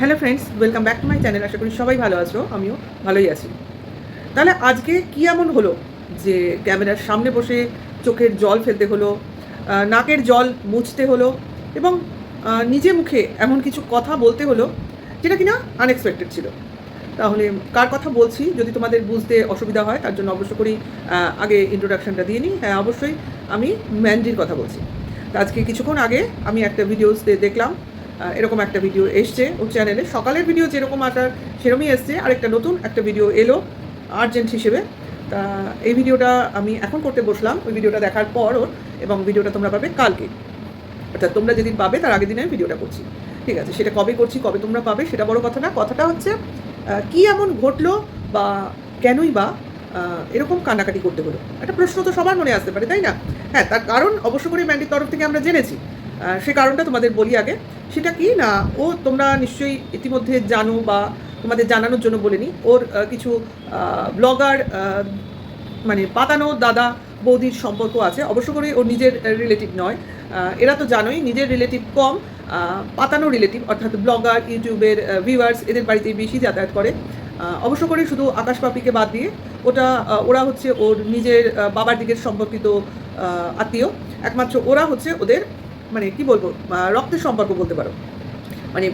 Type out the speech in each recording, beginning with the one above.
Hello friends welcome back to my channel আশা করি সবাই ভালো আছো, আমিও ভালোই আছি। তাহলে আজকে কি এমন হলো যে ক্যামেরার সামনে বসে চোখের জল ফেলতে হলো নাকের জল মুছতে হলো এবং নিজে মুখে এমন কিছু কথা বলতে হলো যেটা কিনা আনএক্সপেক্টেড ছিল। তাহলে কার কথা বলছি? যদি তোমাদের বুঝতে অসুবিধা হয়, তার জন্য অবশ্য করি আগে ইন্ট্রোডাকশনটা দিয়ে নিই। হ্যাঁ অবশ্যই আমি ম্যান্ডির কথা বলছি। আজকে কিছুক্ষণ আগে আমি একটা ভিডিওস দেখলাম এরকম একটা ভিডিও এসছে ওর চ্যানেলে সকালের ভিডিও যেরকম আসার সেরকমই এসছে। আর একটা নতুন একটা ভিডিও এলো আর্জেন্ট হিসেবে। তা এই ভিডিওটা আমি এখন করতে বসলাম। ওই ভিডিওটা দেখার পর ওর এবং ভিডিওটা তোমরা পাবে কালকে। অর্থাৎ তোমরা যেদিন পাবে তার আগের দিনে আমি ভিডিওটা করছি। ঠিক আছে, সেটা কবে করছি, কবে তোমরা পাবে সেটা বড় কথা না। কথাটা হচ্ছে কি এমন ঘটলো বা কেনই বা এরকম কান্নাকাটি করতে হলো? একটা প্রশ্ন তো সবার মনে আসতে পারে, তাই না? হ্যাঁ তার কারণ অবশ্য করে ম্যান্ডির তরফ থেকে আমরা জেনেছি। সে কারণটা তোমাদের বলি আগে। সেটা কি? না, ও তোমরা নিশ্চয়ই ইতিমধ্যে জানো বা তোমাদের জানানোর জন্য বলিনি। ওর কিছু ব্লগার মানে পাতানো দাদা বৌদির সম্পর্ক আছে। অবশ্য করে ওর নিজের রিলেটিভ নয়। এরা তো জানোই, নিজের রিলেটিভ কম পাতানো রিলেটিভ অর্থাৎ ব্লগার, ইউটিউবের ভিউয়ার্স এদের বাড়িতে বেশি যাতায়াত করে। অবশ্য করে শুধু আকাশ পাপিকে বাদ দিয়ে ওটা ওরা হচ্ছে ওর নিজের বাবার দিকের সম্পর্কিত আত্মীয়। একমাত্র ওরা হচ্ছে ওদের মানে কি বলব রক্তের সম্পর্ক বলতে পারো। মানে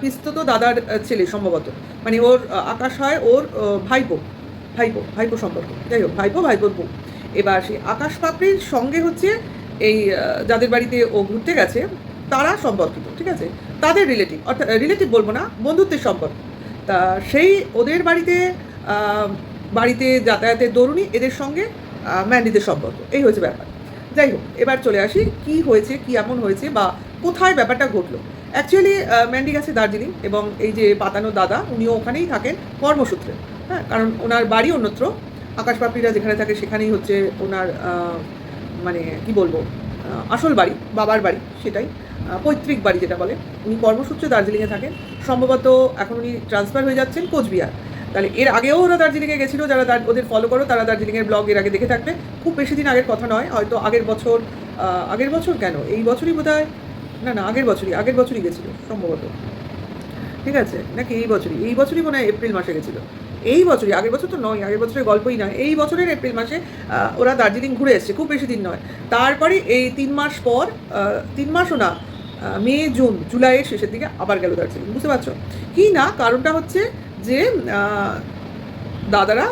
পিস্তত দাদার ছেলে সম্ভবত। মানে ওর আকাশ হয় ওর ভাইপো ভাইপো ভাইপো সম্পর্ক। যাই হোক, ভাইপো, ভাইপোর বউ। এবার সেই আকাশ পাপড়ির সঙ্গে হচ্ছে এই যাদের বাড়িতে ও ঘুরতে গেছে, তারা সম্পর্কিত, ঠিক আছে? তাদের রিলেটিভ অর্থাৎ রিলেটিভ বলব না, বন্ধুত্বের সম্পর্ক। তা সেই ওদের বাড়িতে বাড়িতে যাতায়াতের দরুণী এদের সঙ্গে ম্যান্ডিদের সম্পর্ক। এই হয়েছে ব্যাপার। যাই হোক, এবার চলে আসি, কি হয়েছে, কি এমন হয়েছে বা কোথায় ব্যাপারটা ঘটলো? অ্যাকচুয়ালি ম্যান্ডি গেছে দার্জিলিং এবং এই যে পাতানো দাদা, উনিও ওখানেই থাকেন কর্মসূত্রে হ্যাঁ? কারণ ওনার বাড়ি অন্যত্র, আকাশ পাপড়িরা যেখানে থাকে সেখানেই হচ্ছে ওনার মানে কি বলব আসল বাড়ি, বাবার বাড়ি, সেটাই পৈতৃক বাড়ি যেটা বলে। উনি কর্মসূত্রে দার্জিলিংয়ে থাকেন, সম্ভবত এখন উনি ট্রান্সফার হয়ে যাচ্ছেন কোচবিহার। তাহলে এর আগেও ওরা দার্জিলিংয়ে গেছিল, যারা দার- ওদের ফলো করো, তারা দার্জিলিংয়ের ব্লগ এর আগে দেখে থাকবে। খুব বেশি দিন আগের কথা নয়, হয়তো আগের বছর আগের বছর কেন? এই বছরই বোধ না না, আগের বছরই আগের বছরই গেছিল, সম্ভবত। ঠিক আছে? নাকি এই বছরই? এই বছরই মনে হয় এপ্রিল মাসে গেছিল। এই বছরই, আগের বছর তো নয়, আগের বছরের গল্পই নয়। এই বছরের এপ্রিল মাসে ওরা দার্জিলিং ঘুরে এসছে, খুব বেশি দিন নয়। তারপরে এই তিন মাস পর তিন মাসও না মে, জুন, জুলাইয়ের শেষের দিকে আবার গেল দার্জিলিং। বুঝতে পারছ? কি না, কারণটা হচ্ছে যে দাদারা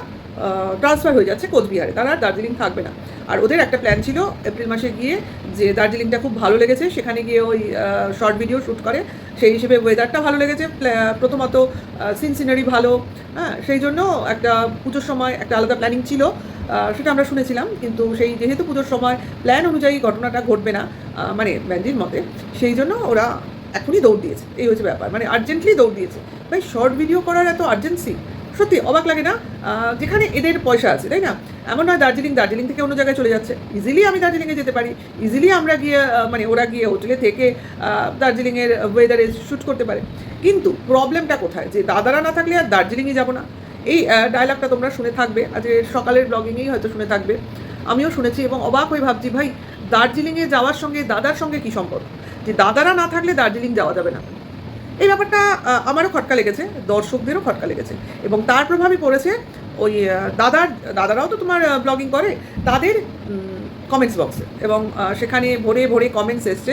ট্রান্সফার হয়ে যাচ্ছে কোচবিহারে। তারা দার্জিলিং থাকবে না। আর ওদের একটা প্ল্যান ছিল এপ্রিল মাসে গিয়ে যে, দার্জিলিংটা খুব ভালো লেগেছে, সেখানে গিয়ে ওই শর্ট ভিডিও শ্যুট করে। সেই হিসেবে ওয়েদারটা ভালো লেগেছে। প্রথমত সিন সিনারি ভালো হ্যাঁ সেই জন্য একটা পুজোর সময় একটা আলাদা প্ল্যানিং ছিল সেটা আমরা শুনেছিলাম। কিন্তু সেই যেহেতু পুজোর সময় প্ল্যান অনুযায়ী ঘটনাটা ঘটবে না মানে ব্যান্ডির মতে, সেই জন্য ওরা এখনই দৌড় দিয়েছে। এই হচ্ছে ব্যাপার। মানে আর্জেন্টলি দৌড় দিয়েছে। ভাই শর্ট ভিডিও করার এত আর্জেন্সি সত্যি, অবাক লাগে না? যেখানে এদের পয়সা আছে, তাই না? এমন নয় দার্জিলিং দার্জিলিং থেকে অন্য জায়গায় চলে যাচ্ছে। ইজিলি আমি দার্জিলিংয়ে যেতে পারি। ইজিলি আমরা গিয়ে মানে ওরা গিয়ে হোটেলে থেকে দার্জিলিংয়ের ওয়েদারে শ্যুট করতে পারে। কিন্তু প্রবলেমটা কোথায়? যে দাদারা না থাকলে আর দার্জিলিংয়ে যাব না। এই ডায়লগটা তোমরা শুনে থাকবে। আজকে সকালের ব্লগিংয়েই হয়তো শুনে থাকবে। আমিও শুনেছি এবং অবাক হয়ে ভাবছি, ভাই, দার্জিলিংয়ে যাওয়ার সঙ্গে দাদার সঙ্গে কী সম্পর্ক? যে দাদারা না থাকলে দার্জিলিং যাওয়া যাবে না। এই ব্যাপারটা আমারও খটকা লেগেছে, দর্শকদেরও খটকা লেগেছে এবং তার প্রভাবই পড়েছে ওই দাদার, দাদারাও তো তোমার ব্লগিং করে, তাদের কমেন্টস বক্সে এবং সেখানে ভরে ভরে কমেন্টস এসছে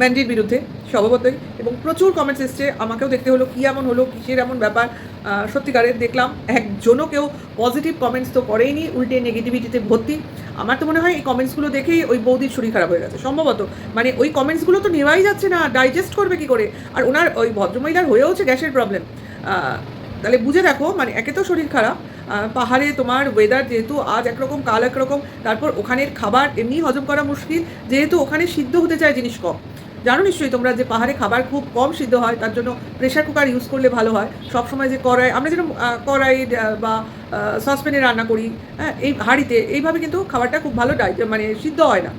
ম্যান্ডির বিরুদ্ধে, স্বভাবতই এবং প্রচুর কমেন্টস এসছে, আমাকেও দেখতে হলো, কী এমন হলো, কিসের এমন ব্যাপার সত্যিকারের দেখলাম, একজনও কেউ পজিটিভ কমেন্টস তো করেইনি, উল্টে নেগেটিভিটিতে ভর্তি। আমার তো মনে হয় এই কমেন্টসগুলো দেখেই ওই বৌদির শরীর খারাপ হয়ে গেছে। সম্ভবত মানে ওই কমেন্টসগুলো তো নেওয়াই যাচ্ছে না ডাইজেস্ট করবে কি করে? আর ওনার ওই ভদ্রমহিলার হয়েওছে গ্যাসের প্রবলেম তাহলে বুঝে দেখো মানে একে তো শরীর খারাপ পাহাড়ে তোমার ওয়েদার যেহেতু আজ একরকম, কাল একরকম, তারপর ওখানের খাবার এমনি হজম করা মুশকিল, যেহেতু ওখানে সিদ্ধ হতে চায় জিনিস কম। জানো নিশ্চয়ই তোমরা যে পাহাড়ে খাবার খুব কম সিদ্ধ হয়, তার জন্য প্রেশার কুকার ইউজ করলে ভালো হয়। সব সময় যে কড়াই, আমরা যেরকম কড়াই বা সসপ্যানে রান্না করি হ্যাঁ এই হাঁড়িতে, এইভাবে কিন্তু খাবারটা খুব ভালো ডাই মানে সিদ্ধ হয় না।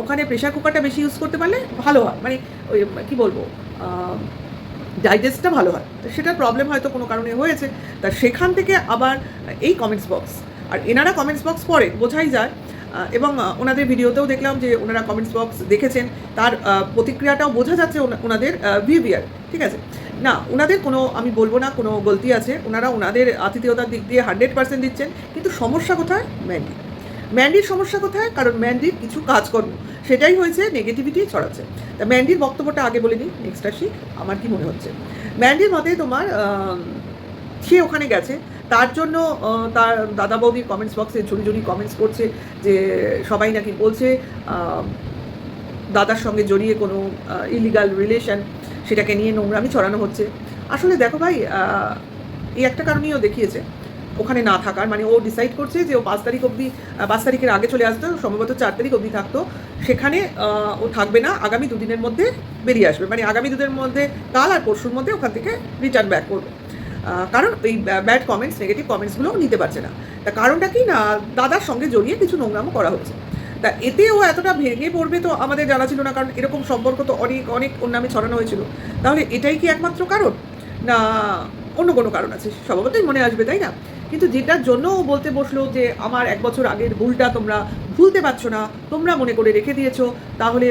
ওখানে প্রেশার কুকারটা বেশি ইউজ করতে পারলে ভালো হয়। মানে ওই, কী বলব ডাইজেস্টটা ভালো হয়। তো সেটার প্রবলেম হয়তো কোনো কারণে হয়েছে। তা সেখান থেকে আবার এই কমেন্টস বক্স আর এনারা কমেন্টস বক্স পড়ে, বোঝাই যায় এবং ওনাদের ভিডিওতেও দেখলাম যে ওনারা কমেন্টস বক্স দেখেছেন। তার প্রতিক্রিয়াটাও বোঝা যাচ্ছে ওনা- ওনাদের বিহেভিয়ার ঠিক আছে? না, ওনাদের কোনো, আমি বলব না, কোনো গলতি আছে। ওনারা ওনাদের আতিথেয়তার দিক দিয়ে হান্ড্রেড পার্সেন্ট দিচ্ছেন, কিন্তু সমস্যা কোথায়? ম্যান্ডি ম্যান্ডির সমস্যা কোথায়? কারণ ম্যান্ডির কিছু কাজকর্ম, সেটাই হয়েছে নেগেটিভিটি ছড়াচ্ছে। তা ম্যান্ডির বক্তব্যটা আগে বলে নিই নেক্সট আসি, আমার কি মনে হচ্ছে? ম্যান্ডির মতে তোমার সে ওখানে গেছে। তার জন্য তার দাদা বৌদির কমেন্টস বক্সে ঝুড়ি ঝুড়ি কমেন্টস করছে যে, সবাই নাকি বলছে দাদার সঙ্গে জড়িয়ে কোনো ইলিগাল রিলেশন সেটাকে নিয়ে নোংরামি ছড়ানো হচ্ছে। আসলে দেখো ভাই এই একটা কারণেও দেখিয়েছে, ওখানে না থাকার। মানে ও ডিসাইড করছে যে, ও পাঁচ তারিখ অবধি পাঁচ তারিখের আগে চলে আসতো, সম্ভবত চার তারিখ অবধি থাকতো। সেখানে ও থাকবে না, আগামী দুদিনের মধ্যে বেরিয়ে আসবে। মানে আগামী দুদিনের মধ্যে, কাল আর পরশুর মধ্যে ওখান থেকে রিটার্ন ব্যাক করবে। কারণ এই ব্যাড কমেন্টস নেগেটিভ কমেন্টসগুলো নিতে পারছে না। তা কারণটা কি? না, দাদার সঙ্গে জড়িয়ে কিছু নোংরামও করা হচ্ছে তা এতে ও এতটা ভেঙে পড়বে তো আমাদের জানা ছিল না, কারণ এরকম সম্পর্ক তো অনেক অনেক ওর নামে ছড়ানো হয়েছিল। তাহলে এটাই কি একমাত্র কারণ? না, অন্য কোনো কারণ আছে, স্বভাবতই মনে আসবে, তাই না? কিন্তু যেটার জন্য বলতে বসল যে, আমার এক বছর আগের ভুলটা তোমরা ভুলতে পারছ না, তোমরা মনে করে রেখে দিয়েছ, তাহলে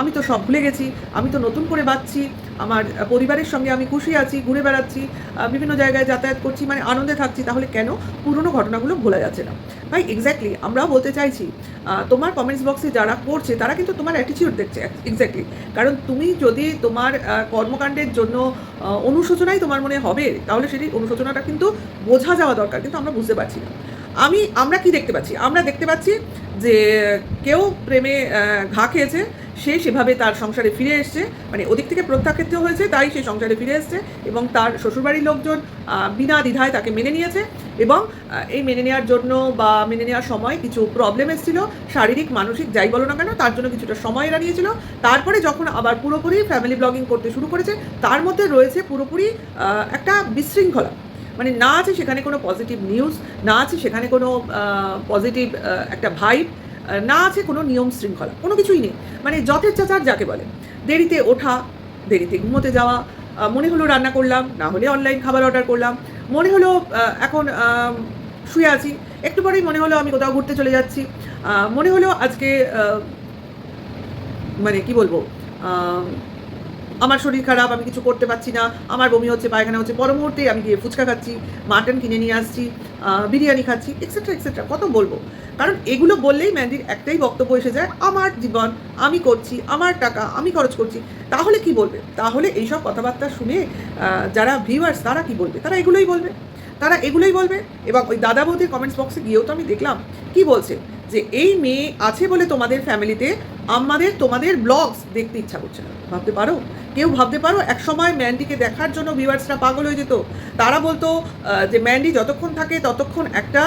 আমি তো সব ভুলে গেছি, আমি তো নতুন করে বাঁচছি আমার পরিবারের সঙ্গে আমি খুশি আছি, ঘুরে বেড়াচ্ছি বিভিন্ন জায়গায় যাতায়াত করছি মানে আনন্দে থাকছি, তাহলে কেন পুরনো ঘটনাগুলো ভোলা যাচ্ছে না? ভাই এক্স্যাক্টলি আমরাও বলতে চাইছি তোমার কমেন্টস বক্সে যারা করছে তারা কিন্তু তোমার অ্যাটিটিউড দেখছে এক্স্যাক্টলি কারণ তুমি যদি তোমার কর্মকাণ্ডের জন্য অনুশোচনাই তোমার মনে হবে, তাহলে সেটি অনুশোচনাটা কিন্তু বোঝা যাওয়া দরকার, কিন্তু আমরা বুঝতে পারছি না। আমি, আমরা কি দেখতে পাচ্ছি? আমরা দেখতে পাচ্ছি যে কেউ প্রেমে ঘা খেয়েছে সে সেভাবে তার সংসারে ফিরে এসছে। মানে ওদিক থেকে প্রত্যাখ্যাত হয়েছে, তাই সে সংসারে ফিরে এসছে এবং তার শ্বশুরবাড়ির লোকজন বিনা দ্বিধায় তাকে মেনে নিয়েছে এবং এই মেনে নেওয়ার জন্য বা মেনে নেওয়ার সময় কিছু প্রবলেম এসেছিল, শারীরিক, মানসিক, যাই বলো না কেন, তার জন্য কিছুটা সময় এরা নিয়েছিল। তারপরে যখন আবার পুরোপুরি ফ্যামিলি ব্লগিং করতে শুরু করেছে, তার মধ্যে রয়েছে পুরোপুরি একটা বিশৃঙ্খলা। মানে না আছে সেখানে কোনো পজিটিভ নিউজ না আছে সেখানে কোনো পজিটিভ একটা ভাইব না আছে কোনো নিয়ম শৃঙ্খলা, কোনো কিছুই নেই। মানে যথেচ্ছাচার যাকে বলে। দেরিতে ওঠা, দেরিতে ঘুমোতে যাওয়া মনে হলো রান্না করলাম, না হলে অনলাইন খাবার অর্ডার করলাম, মনে হলো এখন শুয়ে আছি, একটু পরেই মনে হলো আমি কোথাও ঘুরতে চলে যাচ্ছি মনে হলো আজকে মানে কি বলব আমার শরীর খারাপ, আমি কিছু করতে পারছি না, আমার বমি হচ্ছে, পায়খানা হচ্ছে পর মুহূর্তে আমি গিয়ে ফুচকা খাচ্ছি, মাটন কিনে নিয়ে আসছি বিরিয়ানি খাচ্ছি এক্সেট্রা এক্সেট্রা কত বলব? কারণ এগুলো বললেই ম্যান্ডির একটাই বক্তব্য এসে যায়, আমার জীবন, আমি করছি, আমার টাকা, আমি খরচ করছি। তাহলে কি বলবে? তাহলে এইসব কথাবার্তা শুনে যারা ভিউয়ার্স তারা কি বলবে? তারা এগুলোই বলবে। তারা এগুলোই বলবে এবং ওই দাদা বৌদির কমেন্টস বক্সে গিয়েও তো আমি দেখলাম, কি বলছে? যে এই মেয়ে আছে বলে তোমাদের ফ্যামিলিতে, আমাদের তোমাদের ব্লগস দেখতে ইচ্ছা করছে না। ভাবতে পারো? কেউ ভাবতে পারো? এক সময় ম্যান্ডিকে দেখার জন্য ভিউয়ার্সরা পাগল হয়ে যেত। তারা বলতো যে ম্যান্ডি যতক্ষণ থাকে ততক্ষণ একটা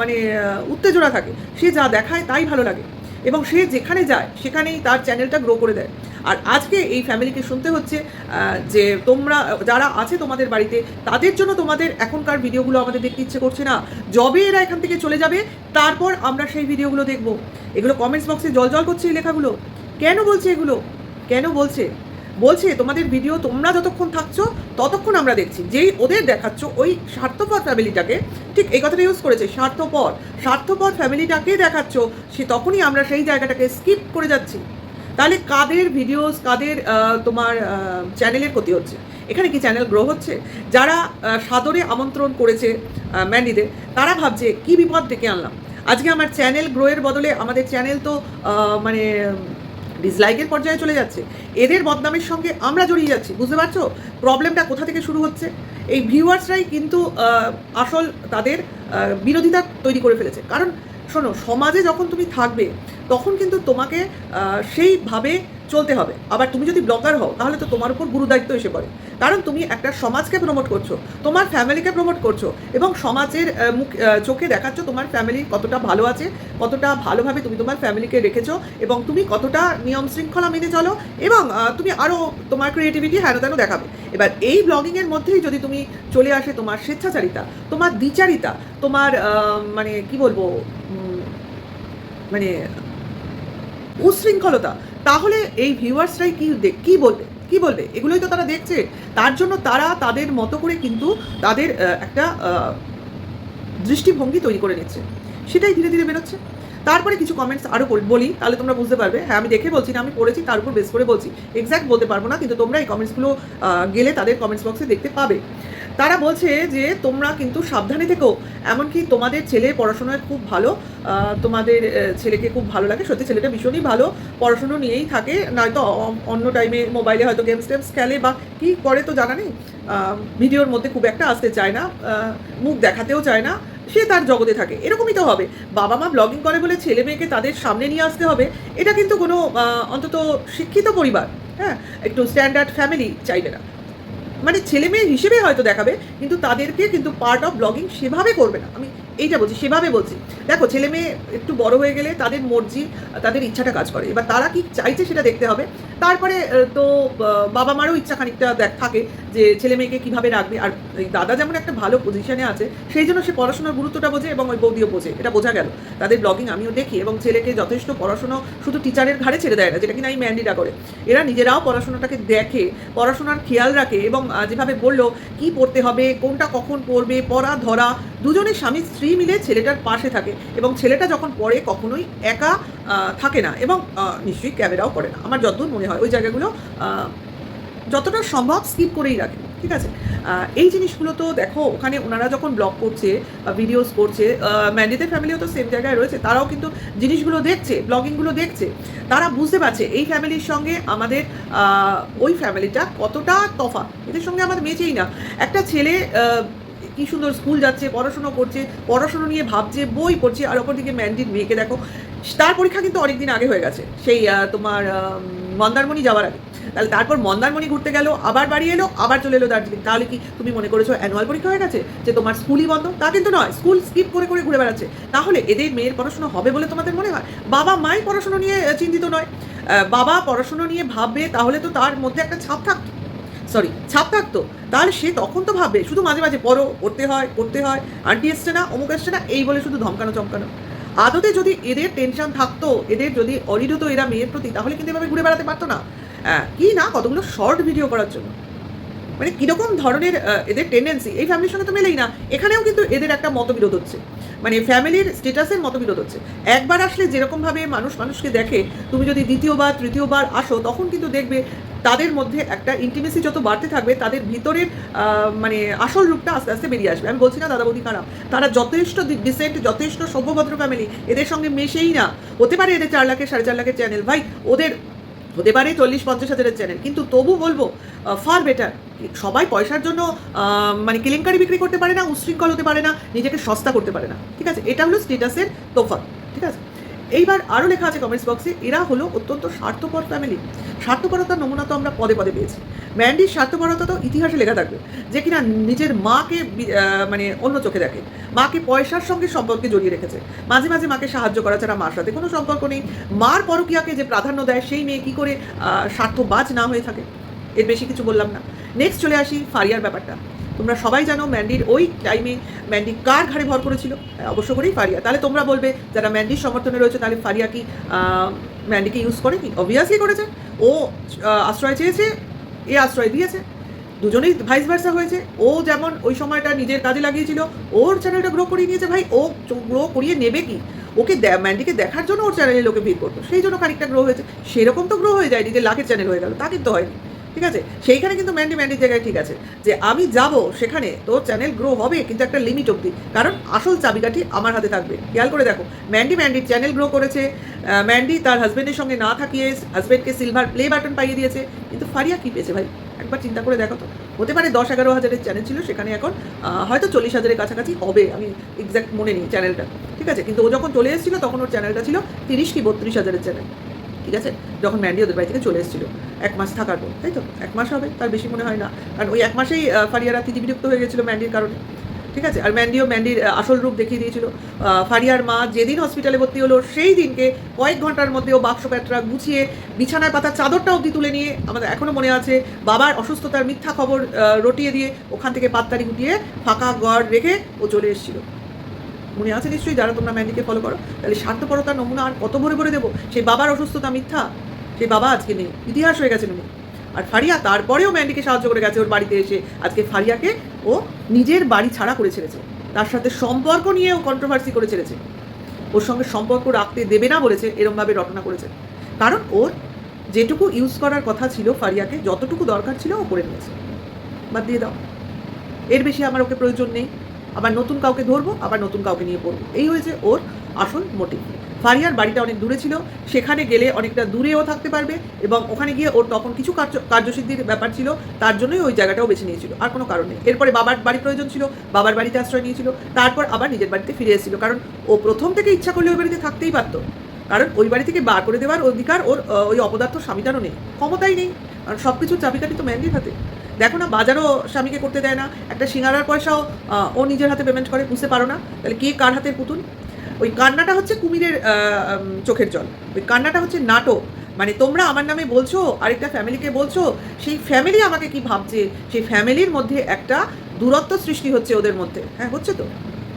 মানে উত্তেজনা থাকে। সে যা দেখায় তাই ভালো লাগে। এবং সে যেখানে যায়, সেখানেই তার চ্যানেলটা গ্রো করে দেয়। আর আজকে এই ফ্যামিলিকে শুনতে হচ্ছে যে তোমরা, যারা আছে তোমাদের বাড়িতে, তাদের জন্য তোমাদের এখনকার ভিডিওগুলো আমাদের দেখতে ইচ্ছে করছে না। যবে এরা এখান থেকে চলে যাবে, তারপর আমরা সেই ভিডিওগুলো দেখব। এগুলো কমেন্টস বক্সে জল জল করছে এই লেখাগুলো। কেন বলছে এগুলো? কেন বলছে? বলছে তোমাদের ভিডিও তোমরা যতক্ষণ থাকছো, ততক্ষণ আমরা দেখছি। যেই ওদের দেখাচ্ছ, ওই স্বার্থপর ফ্যামিলিটাকে ঠিক এই কথাটা ইউজ করেছে, স্বার্থপর। স্বার্থপর ফ্যামিলিটাকে দেখাচ্ছ, সে তখনই আমরা সেই জায়গাটাকে স্কিপ করে যাচ্ছি। তাহলে কাদের ভিডিওস কাদের তোমার চ্যানেলের ক্ষতি হচ্ছে? এখানে কি চ্যানেল গ্রো হচ্ছে? যারা সাদরে আমন্ত্রণ করেছে ম্যান্ডিদের, তারা ভাবছে, কি বিপদ ডেকে আনলাম? আজকে আমার চ্যানেল গ্রোয়ের বদলে আমাদের চ্যানেল তো মানে ডিসলাইকের পর্যায়ে চলে যাচ্ছে। এদের বদনামের সঙ্গে আমরা জড়িয়ে যাচ্ছি। বুঝতে পারছ? প্রবলেমটা কোথা থেকে শুরু হচ্ছে? এই ভিউয়ার্সরাই কিন্তু আসল তাদের বিরোধিতা তৈরি করে ফেলেছে। কারণ শোনো, সমাজে যখন তুমি থাকবে, তখন কিন্তু তোমাকে সেইভাবে চলতে হবে। আবার তুমি যদি ব্লগার হও, তাহলে তো তোমার উপর গুরু দায়িত্ব এসে পড়ে। কারণ তুমি একটা সমাজকে প্রমোট করছ, তোমার ফ্যামিলিকে প্রমোট করছ, এবং সমাজের মুখ চোখে দেখাচ্ছ তোমার ফ্যামিলি কতটা ভালো আছে, কতটা ভালোভাবে তুমি তোমার ফ্যামিলিকে রেখেছো, এবং তুমি কতটা নিয়ম শৃঙ্খলা মেনে চলো, এবং তুমি আরও তোমার ক্রিয়েটিভিটি হেন দেখাবে। এবার এই ব্লগিংয়ের মধ্যেই যদি তুমি চলে আসে তোমার স্বেচ্ছাচারিতা, তোমার দ্বিচারিতা, তোমার মানে কি বলব মানে উশৃঙ্খলতা তাহলে এই ভিউয়ার্সরাই কি কি বলবে? কি বলবে? এগুলোই তো তারা দেখছে। তার জন্য তারা তাদের মতো করে কিন্তু তাদের একটা দৃষ্টিভঙ্গি তৈরি করে নিচ্ছে। সেটাই ধীরে ধীরে বেরোচ্ছে। তারপরে কিছু কমেন্টস আরও বলি, তাহলে তোমরা বুঝতে পারবে। হ্যাঁ আমি দেখে বলছি না, আমি পড়েছি, তার উপর বেস করে বলছি। এক্স্যাক্ট বলতে পারব না, কিন্তু তোমরা এই কমেন্টসগুলো গেলে তাদের কমেন্টস বক্সে দেখতে পাবে। তারা বলছে যে তোমরা কিন্তু সাবধানে থেকো, এমনকি তোমাদের ছেলে পড়াশোনায় খুব ভালো তোমাদের ছেলেকে খুব ভালো লাগে। সত্যি ছেলেটা ভীষণই ভালো, পড়াশুনো নিয়েই থাকে, নয়তো অন্য টাইমে মোবাইলে হয়তো গেমস টেমস খেলে বা কি করে তো জানা নেই। ভিডিওর মধ্যে খুব একটা আসতে চায় না মুখ দেখাতেও চায় না, সে তার জগতে থাকে, এরকমই তো হবে। বাবা মা ব্লগিং করে বলে ছেলে মেয়েকে তাদের সামনে নিয়ে আসতে হবে, এটা কিন্তু কোনো অন্তত শিক্ষিত পরিবার হ্যাঁ একটু স্ট্যান্ডার্ড ফ্যামিলি চাইবে না। মানে ছেলে মেয়ে হিসেবে হয়তো দেখাবে, কিন্তু তাদেরকে কিন্তু পার্ট অফ ব্লগিং সেভাবে করবে না। আমি এইটা বলছি, সেভাবে বলছি। দেখো, ছেলে মেয়ে একটু বড় হয়ে গেলে তাদের মর্জি, তাদের ইচ্ছাটা কাজ করে। এবার তারা কি চাইছে সেটা দেখতে হবে। তারপরে তো বাবা মারও ইচ্ছা খানিকটা দেখ, থাকে যে ছেলে মেয়েকে কীভাবে রাখবে। আর দাদা যেমন একটা ভালো পজিশনে আছে, সেই জন্য সে পড়াশোনার গুরুত্বটা বোঝে এবং ওই বৌদিও বোঝে। এটা বোঝা গেল। তাদের ব্লগিং আমিও দেখি এবং ছেলেকে যথেষ্ট পড়াশোনা শুধু টিচারের ঘাড়ে ছেড়ে দেয় না, যেটা কিনা এই ম্যান্ডিটা করে। এরা নিজেরাও পড়াশোনাটাকে দেখে, পড়াশোনার খেয়াল রাখে এবং যেভাবে বলল, কি পড়তে হবে, কোনটা কখন পড়বে পড়া ধরা দুজনে স্বামী স্ত্রী মিলে ছেলেটার পাশে থাকে এবং ছেলেটা যখন পড়ে কখনোই একা থাকে না এবং নিশ্চয়ই ক্যামেরাও করে না। আমার যতদূর মনে হয় ওই জায়গাগুলো যতটা সম্ভব স্কিপ করেই রাখে, ঠিক আছে? এই জিনিসগুলো তো দেখো, ওখানে ওনারা যখন ব্লগ করছে বা ভিডিওস করছে ম্যান্ডিদের ফ্যামিলিও তো সেম জায়গায় রয়েছে, তারাও কিন্তু জিনিসগুলো দেখছে ব্লগিংগুলো দেখছে। তারা বুঝতে পারছে এই ফ্যামিলির সঙ্গে আমাদের ওই ফ্যামিলিটা কতটা তফা এদের সঙ্গে আমাদের মেচেই না। একটা ছেলে কি সুন্দর স্কুল যাচ্ছে, পড়াশুনো করছে, পড়াশুনো নিয়ে ভাবছে, বই পড়ছে, আর অপরদিকে ম্যান্ডির মেয়েকে দেখো। তার পরীক্ষা কিন্তু অনেকদিন আগে হয়ে গেছে, সেই তোমার মন্দারমণি যাওয়ার আগে। তাহলে তারপর মন্দারমণি ঘুরতে গেল, আবার বাড়ি এলো, আবার চলে এলো দার্জিলিং। তাহলে কি তুমি মনে করেছ অ্যানুয়াল পরীক্ষা হয়ে গেছে, যে তোমার স্কুলই বন্ধ? তা কিন্তু নয়, স্কুল স্কিপ করে করে ঘুরে বেড়াচ্ছে। তাহলে এদের মেয়ের পড়াশোনা হবে বলে তোমাদের মনে হয়? বাবা মাই পড়াশুনো নিয়ে চিন্তিত নয়। বাবা পড়াশুনো নিয়ে ভাববে, তাহলে তো তার মধ্যে একটা ছাপ থাকতো সরি ছাপ থাকতো। তাহলে সে তখন তো ভাববে শুধু মাঝে মাঝে পড়ো পড়তে হয় করতে হয় আন্টি এসছে না অমুক এসছে না এই বলে শুধু ধমকানো চমকানো। আদতে যদি এদের টেনশন থাকতো এদের যদি অরিড এরা মেয়ের প্রতি তাহলে কিন্তু এভাবে ঘুরে বেড়াতে পারতো না। হ্যাঁ, কি না কতগুলো শর্ট ভিডিও করার জন্য। মানে কীরকম ধরনের এদের টেন্ডেন্সি এই ফ্যামিলির সঙ্গে তো মেলেই না। এখানেও কিন্তু এদের একটা মতবিরোধ হচ্ছে। মানে ফ্যামিলির স্টেটাসের মতবিরোধ হচ্ছে। একবার আসলে যেরকমভাবে মানুষ মানুষকে দেখে তুমি যদি দ্বিতীয়বার তৃতীয়বার আসো তখন কিন্তু দেখবে তাদের মধ্যে একটা ইন্টিমেসি যত বাড়তে থাকবে, তাদের ভিতরের মানে আসল রূপটা আস্তে আস্তে বেরিয়ে আসবে। আমি বলছি না দাদা বৌদি খারাপ তারা যথেষ্ট ডিসেন্ট যথেষ্ট সভ্যভদ্র ফ্যামিলি এদের সঙ্গে মেশেই না। হতে পারে এদের চার লাখের, সাড়ে চার লাখের চ্যানেল ভাই, ওদের, হতে পারে চল্লিশ, পঞ্চাশ হাজারের চ্যানেল কিন্তু তবু বলব ফার বেটার সবাই পয়সার জন্য মানে কেলেঙ্কারি বিক্রি করতে পারে না, উশৃঙ্খল হতে পারে না, নিজেকে সস্তা করতে পারে না। ঠিক আছে? এটা হলো স্টেটাসের তোফাত ঠিক আছে? এইবার আরও লেখা আছে কমেন্টস বক্সে এরা হলো অত্যন্ত স্বার্থপর ফ্যামিলি স্বার্থপরতার নমুনা তো আমরা পদে পদে পেয়েছি। ম্যান্ডির স্বার্থপরতা তো ইতিহাসে লেখা থাকবে, যে কিনা নিজের মাকে মানে অন্য চোখে দেখে, মাকে পয়সার সঙ্গে সম্পর্কে জড়িয়ে রেখেছে। মাঝে মাঝে মাকে সাহায্য করা ছাড়া মার সাথে কোনো সম্পর্ক নেই। মার পরকিয়াকে যে প্রাধান্য দেয়, সেই মেয়ে কী করে স্বার্থবাজ না হয়ে থাকে? এর বেশি কিছু বললাম না। নেক্সট চলে আসি ফারিয়ার ব্যাপারটা। তোমরা সবাই জানো ম্যান্ডির ওই টাইমে ম্যান্ডি কার ঘাড়ে ভর করেছিল? হ্যাঁ, অবশ্য করেই ফারিয়া। তাহলে তোমরা বলবে যারা ম্যান্ডির সমর্থনে রয়েছে তাহলে ফারিয়া কি ম্যান্ডিকে ইউজ করে কি অবভিয়াসলি করেছে। ও আশ্রয় চেয়েছে এ আশ্রয় দিয়েছে। দুজনেই ভাইস ভার্সা হয়েছে। ও যেমন ওই সময়টা নিজের কাজে লাগিয়েছিল ওর চ্যানেলটা গ্রো করিয়ে নিয়েছে। ভাই ও গ্রো করিয়ে নেবে কি? ওকে ম্যান্ডিকে দেখার জন্য ওর চ্যানেলে লোকে ভিড় করতো। সেই জন্য খানিকটা গ্রো হয়েছে। সেরকম তো গ্রো হয়ে যায় নিজের লাখের চ্যানেল হয়ে গেল। তা কিন্তু হয়নি। ঠিক আছে? সেইখানে কিন্তু ম্যান্ডি ম্যান্ডির জায়গায় ঠিক আছে। যে আমি যাব সেখানে, তোর চ্যানেল গ্রো হবে কিন্তু একটা লিমিট অবধি। কারণ আসল চাবিকাঠি আমার হাতে থাকবে। খেয়াল করে দেখো ম্যান্ডি ম্যান্ডির চ্যানেল গ্রো করেছে। ম্যান্ডি তার হাজব্যান্ডের সঙ্গে না থাকিয়ে হাজবেন্ডকে সিলভার প্লে বাটন পাইয়ে দিয়েছে। কিন্তু ফারিয়া কি পেয়েছে ভাই? একবার চিন্তা করে দেখো তো। হতে পারে দশ এগারো হাজারের চ্যানেল ছিল, সেখানে এখন হয়তো চল্লিশ হাজারের কাছাকাছি হবে। আমি এক্স্যাক্ট মনে নেই চ্যানেলটা ঠিক আছে? কিন্তু ও যখন চলে এসেছিল, তখন ওর চ্যানেলটা ছিল তিরিশ কি বত্রিশ হাজারের চ্যানেল ঠিক আছে? যখন ম্যান্ডি ওদের বাড়ি থেকে চলে এসেছিল। এক মাস থাকার পর তাই তো? এক মাস হবে তার বেশি মনে হয় না। কারণ ওই এক মাসেই আহ, ফারিয়ারা তিথি বিরক্ত হয়ে গেছিল ম্যান্ডির কারণে। ঠিক আছে? আর ম্যান্ডিও ম্যান্ডির আসল রূপ দেখিয়ে দিয়েছিল। ফারিয়ার মা যেদিন হসপিটালে ভর্তি হলো সেই দিনকে কয়েক ঘণ্টার মধ্যে ও বাক্স প্যাটরা গুছিয়ে বিছানার পাতা চাদরটা অবধি তুলে নিয়ে আমাদের এখনও মনে আছে বাবার অসুস্থতার মিথ্যা খবর রটিয়ে দিয়ে ওখান থেকে পাত্তারি গুটিয়ে ফাঁকা ঘর রেখে ও চলে এসেছিল। মনে আছে নিশ্চয়ই? যারা তোমরা ম্যান্ডিকে ফলো করো। তাহলে স্বার্থপরতার নমুনা আর কত ভরে ভরে দেবো? সেই বাবার অসুস্থতা মিথ্যা? সেই বাবা আজকে নেই। ইতিহাস হয়ে গেছে উনি আর ফারিয়া তারপরেও ম্যান্ডিকে সাহায্য করে গেছে ওর বাড়িতে এসে। আজকে ফারিয়াকে ও নিজের বাড়ি ছাড়া করে ছেড়েছে। তার সাথে সম্পর্ক নিয়েও কন্ট্রোভার্সি করে ছেড়েছে। ওর সঙ্গে সম্পর্ক রাখতে দেবে না বলেছে, এরমভাবে রটনা করেছে। কারণ ওর যেটুকু ইউজ করার কথা ছিল ফারিয়াকে, যতটুকু দরকার ছিল ও করে নিয়েছে। বাদ দিয়ে দাও। এর বেশি আমার ওকে প্রয়োজন নেই। আবার নতুন কাউকে ধরবো, আবার নতুন কাউকে নিয়ে পড়ব। এই হয়েছে ওর আসল মোটিভ ফারিয়ার বাড়িটা অনেক দূরে ছিল, সেখানে গেলে অনেকটা দূরেও থাকতে পারবে এবং ওখানে গিয়ে ওর তখন কিছু কার্য, কার্যসিদ্ধির ব্যাপার ছিল, তার জন্যই ওই জায়গাটাও বেছে নিয়েছিল, আর কোনো কারণ নেই। এরপরে বাবার বাড়ি প্রয়োজন ছিল, বাবার বাড়িতে আশ্রয় নিয়েছিল, তারপর আবার নিজের বাড়িতে ফিরে এসেছিল, কারণ ও প্রথম থেকে ইচ্ছা করলে ওই বাড়িতে থাকতেই পারতো। কারণ ওই বাড়ি থেকে বার করে দেওয়ার অধিকার ওর ওই অপদার্থ স্বামীটারও নেই, ক্ষমতাই নেই, কারণ সব কিছুর চাবিকাঠি তো ম্যান্ডির হাতে। দেখো না, বাজারও স্বামীকে করতে দেয় না। একটা সিঙ্গারার পয়সাও ও নিজের হাতে পেমেন্ট করে, বুঝতে পারো না। তাহলে কে কার হাতের পুতুল? ওই কান্নাটা হচ্ছে কুমিরের চোখের জল। ওই কান্নাটা হচ্ছে নাটক। মানে তোমরা আমার নামে বলছো, আরেকটা ফ্যামিলিকে বলছো, সেই ফ্যামিলি আমাকে কি ভাবছে? সেই ফ্যামিলির মধ্যে একটা দূরত্ব সৃষ্টি হচ্ছে ওদের মধ্যে। হ্যাঁ হচ্ছে তো।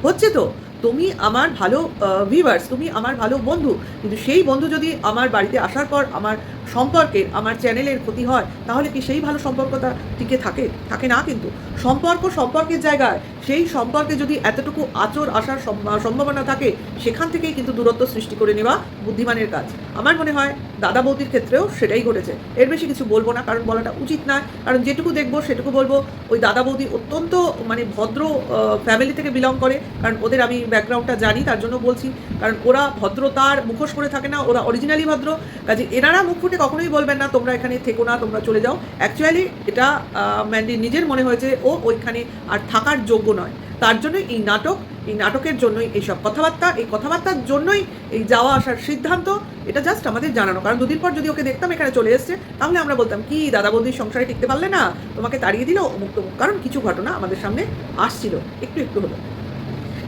হচ্ছে তো। তুমি আমার ভালো ভিভার্স তুমি আমার ভালো বন্ধু। কিন্তু সেই বন্ধু যদি আমার বাড়িতে আসার পর আমার সম্পর্কের আমার চ্যানেলের ক্ষতি হয়, তাহলে কি সেই ভালো সম্পর্কটা টিকে থাকে? থাকে না কিন্তু। সম্পর্ক সম্পর্কের জায়গায়, সেই সম্পর্কে যদি এতটুকু আচর আসার সম্ভাবনা থাকে, সেখান থেকেই কিন্তু দূরত্ব সৃষ্টি করে নেওয়া বুদ্ধিমানের কাজ। আমার মনে হয় দাদা বৌদির ক্ষেত্রেও সেটাই ঘটেছে। এর বেশি কিছু বলব না, কারণ বলাটা উচিত নয়। কারণ যেটুকু দেখব, সেটুকু বলব, ওই দাদা বৌদি অত্যন্ত মানে ভদ্র ফ্যামিলি থেকে বিলং করে। কারণ ওদের আমি ব্যাকগ্রাউন্ডটা জানি, তার জন্য বলছি। কারণ ওরা ভদ্রতার মুখোশ করে থাকে না, ওরা অরিজিনালি ভদ্র। কাজে এনারা মুখ ফুটে কখনোই বলবেন না, তোমরা এখানে থেকো না, তোমরা চলে যাও। অ্যাকচুয়ালি এটা ম্যান্ডি নিজের মনে হয়েছে, ও ওইখানে আর থাকার যোগ্য নয়। তার জন্য এই নাটক, এই নাটকের জন্যই এইসব কথাবার্তা, এই কথাবার্তার জন্যই এই যাওয়া আসার সিদ্ধান্ত, এটা জাস্ট আমাদের জানানো। কারণ দুদিন পর যদি ওকে দেখতাম, এখানে চলে এসছে, তাহলে আমরা বলতাম, কি দাদা বৌদির সংসারে টিকতে পারলে না? তোমাকে তাড়িয়ে দিল, অমুক তমুক। কারণ কিছু ঘটনা আমাদের সামনে আসছিল, একটু একটু হলো।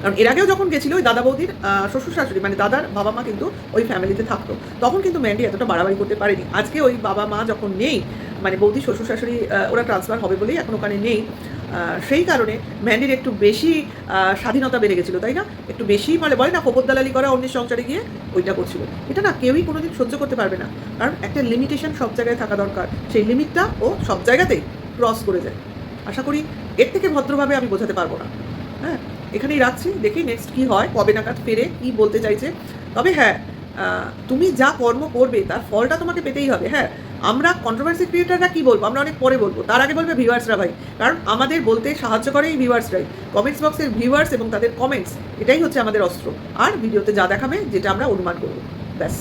কারণ এর আগেও যখন গেছিল ওই দাদা বৌদির শ্বশুর শাশুড়ি মানে দাদার বাবা মা কিন্তু ওই ফ্যামিলিতে থাকতো। তখন কিন্তু ম্যান্ডি এতটা বাড়াবাড়ি করতে পারেনি। আজকে ওই বাবা মা যখন নেই মানে বৌদি, শ্বশুর শাশুড়ি ওরা ট্রান্সফার হবে বলেই এখন ওখানে নেই সেই কারণে ম্যান্ডির একটু বেশি স্বাধীনতা বেড়ে গেছিল, তাই না? একটু বেশি মানে বলে না কপর দালালি করা, অন্যের সংসারে গিয়ে ওইটা করছিল। এটা না কেউই কোনোদিন সহ্য করতে পারবে না। কারণ একটা লিমিটেশন সব জায়গায় থাকা দরকার। সেই লিমিটটা ও সব জায়গাতেই ক্রস করে যায়। আশা করি এর থেকে ভদ্রভাবে আমি বোঝাতে পারব না। হ্যাঁ? এখানেই রাখছি, দেখি নেক্সট কি হয়, কবে নাগাদ ফেরে কি বলতে চাইছে। তবে হ্যাঁ তুমি যা কর্ম করবে, তার ফলটা তোমাকে পেতেই হবে। হ্যাঁ আমরা কন্ট্রোভার্সি ক্রিয়েটাররা কি বলব? আমরা অনেক পরে বলব। তার আগে বলবে ভিউয়ার্সরা ভাই। কারণ আমাদের বলতে সাহায্য করে এই ভিউয়ার্সরাই কমেন্টস বক্সের ভিউয়ার্স এবং তাদের কমেন্টস এটাই হচ্ছে আমাদের অস্ত্র। আর ভিডিওতে যা দেখাবে, যেটা আমরা অনুমান করব। ব্যাস।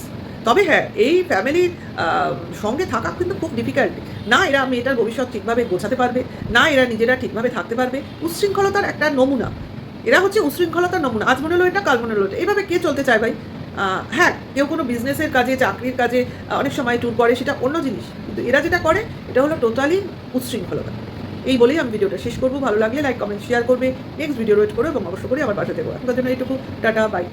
তবে হ্যাঁ এই ফ্যামিলির সঙ্গে থাকা কিন্তু খুব ডিফিকাল্ট না এরা মেয়েটার ভবিষ্যৎ ঠিকভাবে গোছাতে পারবে, না এরা নিজেরা ঠিকভাবে থাকতে পারবে। উচ্ছৃঙ্খলতার একটা নমুনা। এরা হচ্ছে উশৃঙ্খলতার নমুনা। আজ মনে হলো এটা, কাল মনে হলো এটা। এভাবে কে চলতে চায় ভাই? হ্যাঁ কেউ কোনো বিজনেসের কাজে, চাকরির কাজে অনেক সময় ট্যুর করে, সেটা অন্য জিনিস। কিন্তু এরা যেটা করে, এটা হলো টোটালি উশৃঙ্খলতা। এই বলেই আমি ভিডিওটা শেষ করব। ভালো লাগলে লাইক কমেন্ট শেয়ার করবে। নেক্সট ভিডিও ওয়েট করো এবং অবশ্য করে আমার পাশে দেবো এখনকার জন্য এইটুকু। Tata bye